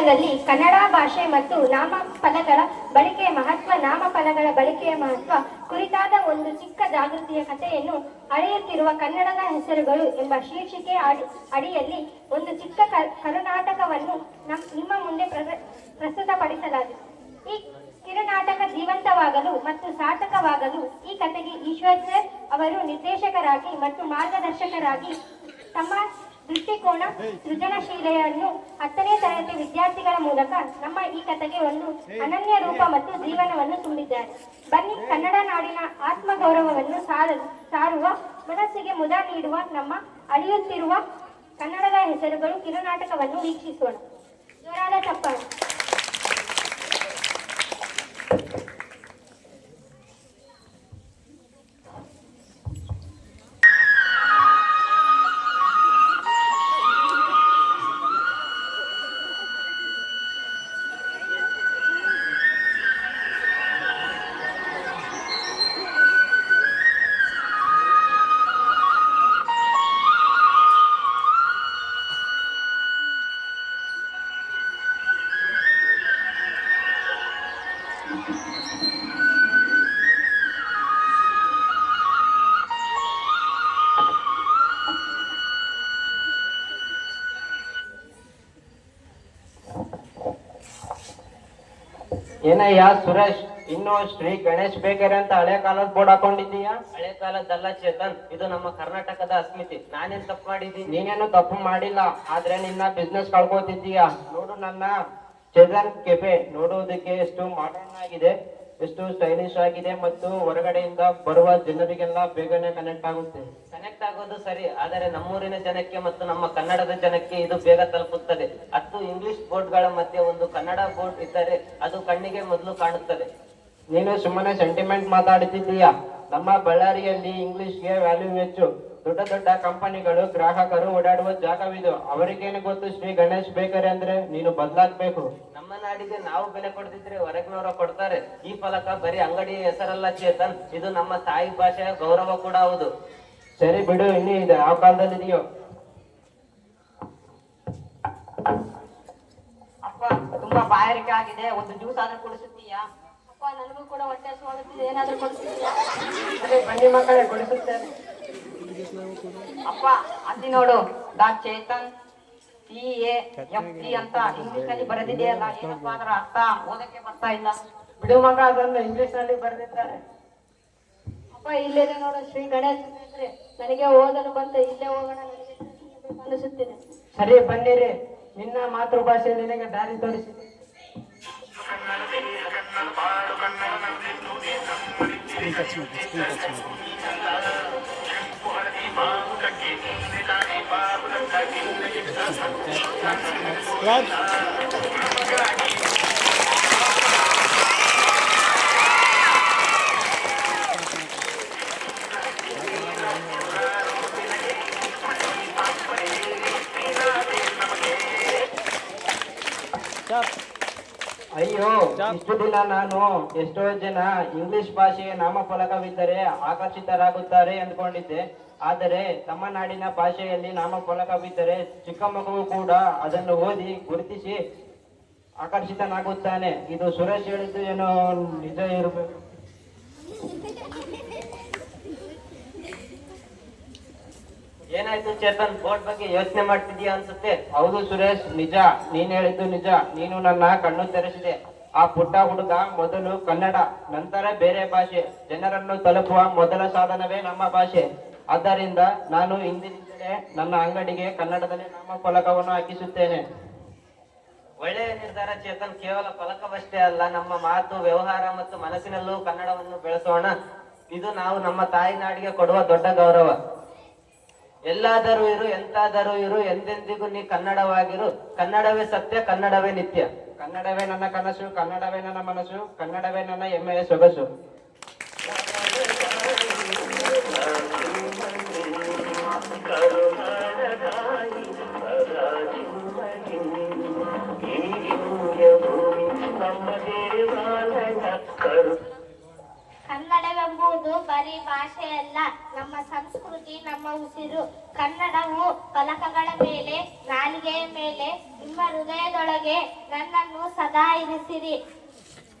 ದಲ್ಲಿ ಕನ್ನಡ ಭಾಷೆ ಮತ್ತು ನಾಮಫಲಗಳ ಬಳಕೆಯ ಮಹತ್ವ, ನಾಮಫಲಗಳ ಬಳಕೆಯ ಮಹತ್ವ ಕುರಿತಾದ ಒಂದು ಚಿಕ್ಕ ಜಾಗೃತಿಯ ಕಥೆಯನ್ನು ಅಳೆಯುತ್ತಿರುವ ಕನ್ನಡದ ಹೆಸರುಗಳು ಎಂಬ ಶೀರ್ಷಿಕೆ ಅಡಿ, ಅಡಿಯಲ್ಲಿ ಒಂದು ಚಿಕ್ಕ ಕರುನಾಟಕವನ್ನು ನಮ್, ನಿಮ್ಮ ಮುಂದೆ ಪ್ರ- ಪ್ರಸ್ತುತಪಡಿಸಲಾಗಿದೆ. ಈ ಕಿರುನಾಟಕ ಜೀವಂತವಾಗಲು ಮತ್ತು ಸಾರ್ಥಕವಾಗಲು ಈ ಕಥೆಗೆ ಈಶ್ವರ್ ಸರ್ ಅವರು ನಿರ್ದೇಶಕರಾಗಿ ಮತ್ತು ಮಾರ್ಗದರ್ಶಕರಾಗಿ ತಮ್ಮ ದೃಷ್ಟಿಕೋನ ಸೃಜನಶೀಲೆಯನ್ನು ಹತ್ತನೇ ತರಗತಿ ವಿದ್ಯಾರ್ಥಿಗಳ ಮೂಲಕ ನಮ್ಮ ಈ ಕಥೆಗೆ ಒಂದು ಅನನ್ಯ ರೂಪ ಮತ್ತು ಜೀವನವನ್ನು ತುಂಬಿದ್ದಾರೆ. ಬನ್ನಿ ಕನ್ನಡ ನಾಡಿನ ಆತ್ಮಗೌರವವನ್ನು ಸಾರುವ ಮನಸ್ಸಿಗೆ ಮುದ ನೀಡುವ ನಮ್ಮ ಅಳಿಯುತ್ತಿರುವ ಕನ್ನಡದ ಹೆಸರುಗಳು ಕಿರುನಾಟಕವನ್ನು ವೀಕ್ಷಿಸೋಣ. ಜೋರಾದ ಚಪ್ಪಾಳೆ. ಏನಯ್ಯ ಸುರೇಶ್ ಇನ್ನು ಶ್ರೀ ಗಣೇಶ್ ಬೇಕರಿ ಅಂತ ಹಳೆ ಕಾಲದ ಬೋರ್ಡ್ ಹಾಕೊಂಡಿದ್ದೀಯಾ? ಹಳೆ ಕಾಲದಲ್ಲ ಚೇತನ್ ಇದು ನಮ್ಮ ಕರ್ನಾಟಕದ ಅಸ್ಮಿತಿ. ನಾನೇನ್ ತಪ್ಪು ಮಾಡಿದ್ದೀನಿ? ನೀನೇನು ತಪ್ಪು ಮಾಡಿಲ್ಲ ಆದ್ರೆ ನಿನ್ನ ಬಿಸ್ನೆಸ್ ಕಳ್ಕೊತಿದ್ದೀಯಾ? ನೋಡು ನನ್ನ. ಚೇತನ್ ಕೆಫೆ ನೋಡುವುದಕ್ಕೆ ಎಷ್ಟು ಮಾಡರ್ನ್ ಆಗಿದೆ ಎಷ್ಟು ಸ್ಟೈಲಿಶ್ ಆಗಿದೆ ಮತ್ತು ಹೊರಗಡೆಯಿಂದ ಬರುವ ಜನರಿಗೆಲ್ಲ ಬೇಗನೆ ಕನೆಕ್ಟ್ ಆಗುತ್ತೆ? ಕನೆಕ್ಟ್ ಆಗೋದು ಸರಿ ಆದರೆ ನಮ್ಮೂರಿನ ಜನಕ್ಕೆ ಮತ್ತು ನಮ್ಮ ಕನ್ನಡದ ಜನಕ್ಕೆ ಇದು ಬೇಗ ತಲುಪುತ್ತದೆ. ಹತ್ತು ಇಂಗ್ಲಿಷ್ ಬೋರ್ಡ್ಗಳ ಮಧ್ಯೆ ಒಂದು ಕನ್ನಡ ಬೋರ್ಡ್ ಇದ್ದರೆ ಅದು ಕಣ್ಣಿಗೆ ಮೊದಲು ಕಾಣುತ್ತದೆ. ನೀನು ಸುಮ್ಮನೆ ಸೆಂಟಿಮೆಂಟ್ ಮಾತಾಡುತ್ತಿದ್ದೀಯಾ ನಮ್ಮ ಬಳ್ಳಾರಿಯಲ್ಲಿ ಇಂಗ್ಲಿಷ್ಗೆ ವ್ಯಾಲ್ಯೂ ಹೆಚ್ಚು. ದೊಡ್ಡ ದೊಡ್ಡ ಕಂಪನಿಗಳು ಗ್ರಾಹಕರು ಓಡಾಡುವ ಜಾಗವಿದು. ಅವರಿಗೇನು ಗೊತ್ತು? ಶ್ರೀ ಗಣೇಶ್ ಬೇಕರಿ ಅಂದ್ರೆ ನೀನು ಬದಲಾಗ್ಬೇಕು. ನಮ್ಮ ನಾಡಿಗೆ ನಾವು ಬೆಲೆ ಕೊಡ್ತಿದ್ರೆ ಹೊರಗಿನವರ ಕೊಡ್ತಾರೆ. ಈ ಫಲಕ ಬರೀ ಅಂಗಡಿ ಹೆಸರಲ್ಲ ಚೇತನ್. ಇದು ನಮ್ಮ ತಾಯಿ ಭಾಷೆಯ ಗೌರವ ಕೂಡ ಹೌದು. ಸರಿ ಬಿಡು ಇನ್ನೂ ಇದೆ. ಆ ಕಾಲದಲ್ಲಿ ಇದೆಯೋ? ಅಪ್ಪ ತುಂಬಾ ಬಾಯಾರಿಕೆ ಆಗಿದೆ. ಒಂದು ಜ್ಯೂಸ್ ಆದ್ರೂ ಕುಡಿಸುತ್ತೀಯಾ? ಅಪ್ಪ ನನಗೂ ಕೂಡ ಹೊಟ್ಟೆ ಹಸುವಾಗುತ್ತಿದೆ ಏನಾದ್ರೂ ಅದೇ ಬನ್ನಿ ಮಕ್ಕಳೇ ಕೊಡಿಸುತ್ತೇನೆ. ಅಪ್ಪ ಅಲ್ಲಿ ನೋಡು. ದಾ Chetan P A F T ಅಂತ ಇಂಗ್ಲಿಷ್ನಲ್ಲಿ ಬರೆದಿದೆಯಲ್ಲ ಏನಪ್ಪ ಅದರ ಅರ್ಥ? ಓದಕ್ಕೆ ಬರ್ತಾ ಇಲ್ಲ. ಬಿಡು ಮಗ ಅದನ್ನು ಇಂಗ್ಲಿಷ್ನಲ್ಲಿ ಬರೆದಿದ್ದಾರೆ. ಅಪ್ಪ ಇಲ್ಲೇ ನೋಡು ಶ್ರೀ ಗಣೇಶ್. ನನಗೆ ಓದಲು ಬಂತೆ ಇಲ್ಲೇ ಹೋಗೋಣ ಅನಿಸುತ್ತಿದೆ ಸರಿ ಬನ್ನಿರಿ ನಿನ್ನ ಮಾತೃಭಾಷೆ ನಿನಗೆ ದಾರಿ ತೋರಿಸಿ ಅಯ್ಯೋ ಇಷ್ಟು ದಿನ ನಾನು ಎಷ್ಟೋ ಜನ ಇಂಗ್ಲಿಷ್ ಭಾಷೆಯ ನಾಮಫಲಕವಿದ್ದರೆ ಆಕರ್ಷಿತರಾಗುತ್ತಾರೆ ಅಂದ್ಕೊಂಡಿದ್ದೆ. ಆದರೆ ತಮ್ಮ ನಾಡಿನ ಭಾಷೆಯಲ್ಲಿ ನಾಮಫಲಕವಿದ್ದರೆ ಚಿಕ್ಕ ಮಗುವು ಕೂಡ ಅದನ್ನು ಓದಿ ಗುರುತಿಸಿ ಆಕರ್ಷಿತನಾಗುತ್ತಾನೆ. ಇದು ಸುರೇಶ್ ಹೇಳಿದ್ದು ಏನೋ ನಿಜ ಇರಬೇಕು. ಏನಾಯ್ತು ಚೇತನ್ ಬೋರ್ಡ್ ಬಗ್ಗೆ ಯೋಚನೆ ಮಾಡ್ತಿದ್ಯಾ ಅನ್ಸುತ್ತೆ? ಹೌದು ಸುರೇಶ್, ನಿಜ. ನೀನ್ ಹೇಳಿದ್ದು ನಿಜ. ನೀನು ನನ್ನ ಕಣ್ಣು ತೆರೆಸಿದೆ. ಆ ಪುಟ್ಟ ಹುಡುಗ ಮೊದಲು ಕನ್ನಡ, ನಂತರ ಬೇರೆ ಭಾಷೆ. ಜನರನ್ನು ತಲುಪುವ ಮೊದಲ ಸಾಧನವೇ ನಮ್ಮ ಭಾಷೆ. ಆದ್ದರಿಂದ ನಾನು ಇಂದಿನಿಂದಲೇ ನನ್ನ ಅಂಗಡಿಗೆ ಕನ್ನಡದಲ್ಲಿ ನಾಮಫಲಕವನ್ನು ಹಾಕಿಸುತ್ತೇನೆ. ಒಳ್ಳೆಯ ನಿರ್ಧಾರ ಚೇತನ್ ಕೇವಲ ಫಲಕವಷ್ಟೇ ಅಲ್ಲ ನಮ್ಮ ಮಾತು ವ್ಯವಹಾರ ಮತ್ತು ಮನಸ್ಸಿನಲ್ಲೂ ಕನ್ನಡವನ್ನು ಬೆಳೆಸೋಣ. ಇದು ನಾವು ನಮ್ಮ ತಾಯಿ ನಾಡಿಗೆ ಕೊಡುವ ದೊಡ್ಡ ಗೌರವ. ಎಲ್ಲಾದರೂ ಇರು ಎಂತಾದರೂ ಇರು ಎಂದೆಂದಿಗೂ ನೀ ಕನ್ನಡವಾಗಿರು. ಕನ್ನಡವೇ ಸತ್ಯ ಕನ್ನಡವೇ ನಿತ್ಯ. ಕನ್ನಡವೇ ನನ್ನ ಕನಸು ಕನ್ನಡವೇ ನನ್ನ ಮನಸ್ಸು ಕನ್ನಡವೇ ನನ್ನ ಹೆಮ್ಮೆಯ ಸೊಗಸು. ಕನ್ನಡವೆಂಬುದು ಎನ್ನುವುದು ಬರೀ ಭಾಷೆಯಲ್ಲ, ನಮ್ಮ ಸಂಸ್ಕೃತಿ, ನಮ್ಮ ಉಸಿರು. ಕನ್ನಡವು ಫಲಕಗಳ ಮೇಲೆ, ನಾಲಿಗೆಯ ಮೇಲೆ, ನಿಮ್ಮ ಹೃದಯದೊಳಗೆ ನನ್ನನ್ನು ಸದಾ ಇರಿಸಿರಿ.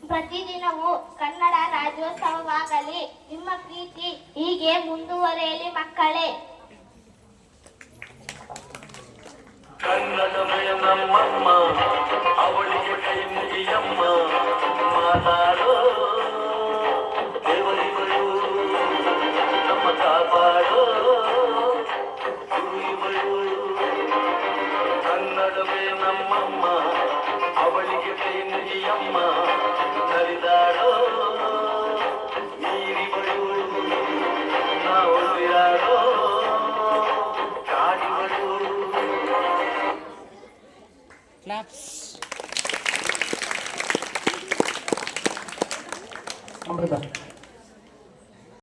ಪ್ರತಿದಿನವೂ ಕನ್ನಡ ರಾಜ್ಯೋತ್ಸವವಾಗಲಿ, ನಿಮ್ಮ ಪ್ರೀತಿ ಹೀಗೆ ಮುಂದುವರೆಯಲಿ ಮಕ್ಕಳೇ. ಕನ್ನಡವೇ ನಮ್ಮಮ್ಮ ಅವಳಿಗೆ ಕೈ ಮುಗಿಯಮ್ಮ ಮಾತಾಡೋ ದೇವರಿಗಳು ನಮ್ಮ ಕಾಪಾಡೋ ಗುರುಗಳು ಕನ್ನಡವೇ ನಮ್ಮಮ್ಮ ಅವಳಿಗೆ ಕೈ ಮುಗಿಯಮ್ಮ Claps. Obrigado.